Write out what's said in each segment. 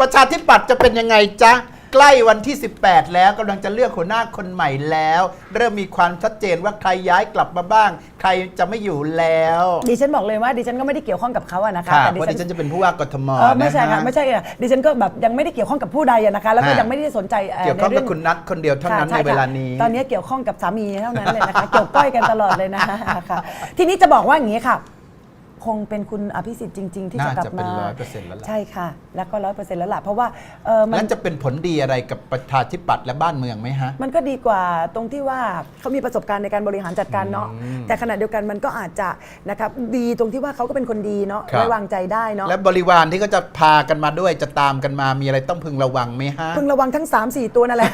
ประชาธิปัตย์จะเป็นยังไงจ๊ะ ใกล้วันที่ 18 แล้วกำลังจะเลือกหัวหน้าคนใหม่แล้ว เริ่มมีความชัดเจนว่าใครย้ายกลับมาบ้าง ใครจะไม่อยู่แล้ว ดิฉันบอกเลยว่าดิฉันก็ไม่ได้เกี่ยวข้องกับเขาอะนะคะค่ะแต่เพราะดิฉันจะเป็นผู้ว่ากทมเออไม่ใช่นค่ะไม่ใช่ค่ะดิฉันก็แบบยังไม่ได้เกี่ยวข้องกับผู้ใดอะนะคะ แล้วก็ฮะยังไม่ได้สนใจเกี่ยวข้องในรื่กับคุณนัทคนเดียวเท่านั้นค่ะในช่เวลาค่ะนี้ ตอนนี้เกี่ยวข้องกับสามีเท่านั้นเลยนะคะเกี่ยวก้อยกันตลอดเลยนะคะค่ะทีนี้จะบอกว่าอย่างนี้ค่ะ คงเป็นคุณอภิสิทธิ์จริง ๆ ที่จะน่ากลับจะเป็นมา100%แล้วล่ะใช่ค่ะ แล้วก็ร้อยเปอร์เซ็นต์แล้วล่ะเพราะว่าเออมันแล้วจะเป็นผลดีอะไรกับประชาธิปัตย์และบ้านเมืองไหมฮะ มันก็ดีกว่าตรงที่ว่าเขามีประสบการณ์ในการบริหารจัดการเนาะอืมแต่ขณะเดียวกันมันก็อาจจะนะครับดีตรงที่ว่าเขาก็เป็นคนดีเนาะครับ ไว้วางใจได้เนาะและบริวารที่เขาจะพากันมาด้วยจะตามกันมามีอะไรต้องพึงระวังไหมฮะ พึงระวังทั้ง 3 4 ตัวนั่นแหละ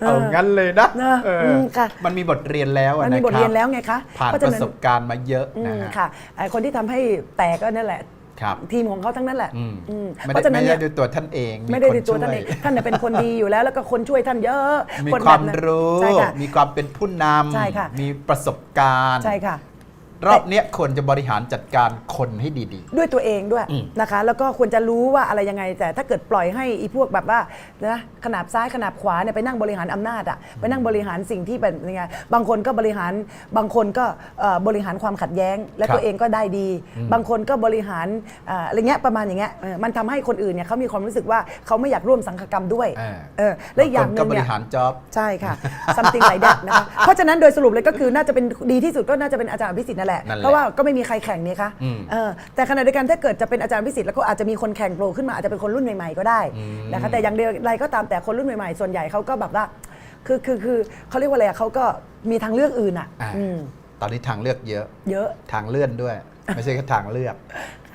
เอางั้นเลยนะนะเอออมค่ะ มันมีบทเรียนแล้วอะมันนะมีคบทเรียนแล้วไงคะผ่านเพราะปฉะระนั้นสบการณ์มาเยอะอืนะมฮะ ค่ะไอ้คนที่ทำให้แตกก็นั่นแหละ ครับ ทีมของเขาทั้งนั้นแหละอืมอืมไม่เพได้ราะฉะนั้ไม่นได้เนี่ยด้วยตัวท่านเองไม่ได้คในตัวท่านช่เองท่านเนี่ยเป็นคนดีอยู่แล้ว แล้วก็คนช่วยท่านเยอะมีคนคแบวามบนั้นรู้ ใช่ค่ะ มีความเป็นผู้นใช่ค่ะำมีประสบการณ์ ใช่ค่ะ รอบเนี้ยควรจะบริหารจัดการคนให้ดี ด้วยตัวเองด้วยอืม นะคะ แล้วก็ควรจะรู้ว่าอะไรยังไง แต่ถ้าเกิดปล่อยให้อีพวกแบบว่านะขนาบซ้ายขนาบขวาเนี่ยไปนั่งบริหารอำนาจอะไปนั่งบริหารสิ่งที่เป็นยังไงบางคนก็บริหารบางคนก็เอ่อบริหารความขัดแย้ง และครับตัวเองก็ได้ดี บางคนก็บริหารเอ่ออะไรเงี้ยประมาณอย่างเงี้ยเออมันทำให้คนอื่นเนี่ยเขามีความรู้สึกว่าเขาไม่อยากร่วมสังฆกรรมด้วยอ่า เออๆและอีกอย่างหบนึงคนก็งบเนี่ริย หารจ็อบ ใช่ค่ะ something like that นะคะ เพราะฉะนั้นโดยสรุปเลยก็คือน่าจะเป็นดีที่สุดก็น่าจะเป็นอาจารย์อภิสิทธิ์นั่นแหละนั่นแหละเพราะว่าก็ไม่มีใครแข่งนี่คะอืมเออแต่ขณะเดียวกันถ้าเกิดจะเป็นอาจารย์อภิสิทธิ์แล้วก็อาจจะมีคนแข่งโผล่ขึ้นมาอาจจะเป็นคนรุ่นใหม่ๆก็ได้นะคะแต่อย่างเดียวไรก็ตามแต่คนรุ่นใหม่ๆส่วนใหญ่เขาก็แบบว่าคือคือคือเขาเรียกว่าอะไรอะเขาก็มีทางเลือกอื่นอะอ่าอืมตอนนี้ทางเลือกเยอะ เยอะทางเลื่อนด้วย ไม่ใช่แค่ทางเลือก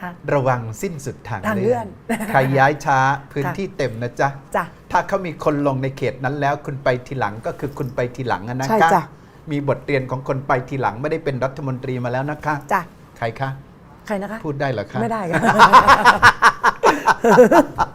ค่ะ ระวังสิ้นสุดทางทางเลื่อนใครย้ายช้าพื้นค่ะที่เต็มนะจ๊ะ จ้ะ ถ้าเขามีคนลงในเขตนั้นแล้วคุณไปทีหลังก็คือคุณไปทีหลังอะนะใช่คะจ้ะ มีบทเรียนของคนไปทีหลังไม่ได้เป็นรัฐมนตรีมาแล้วนะคะ จ้ะ ใครคะ ใครนะคะ พูดได้เหรอคะ ไม่ได้ค่ะ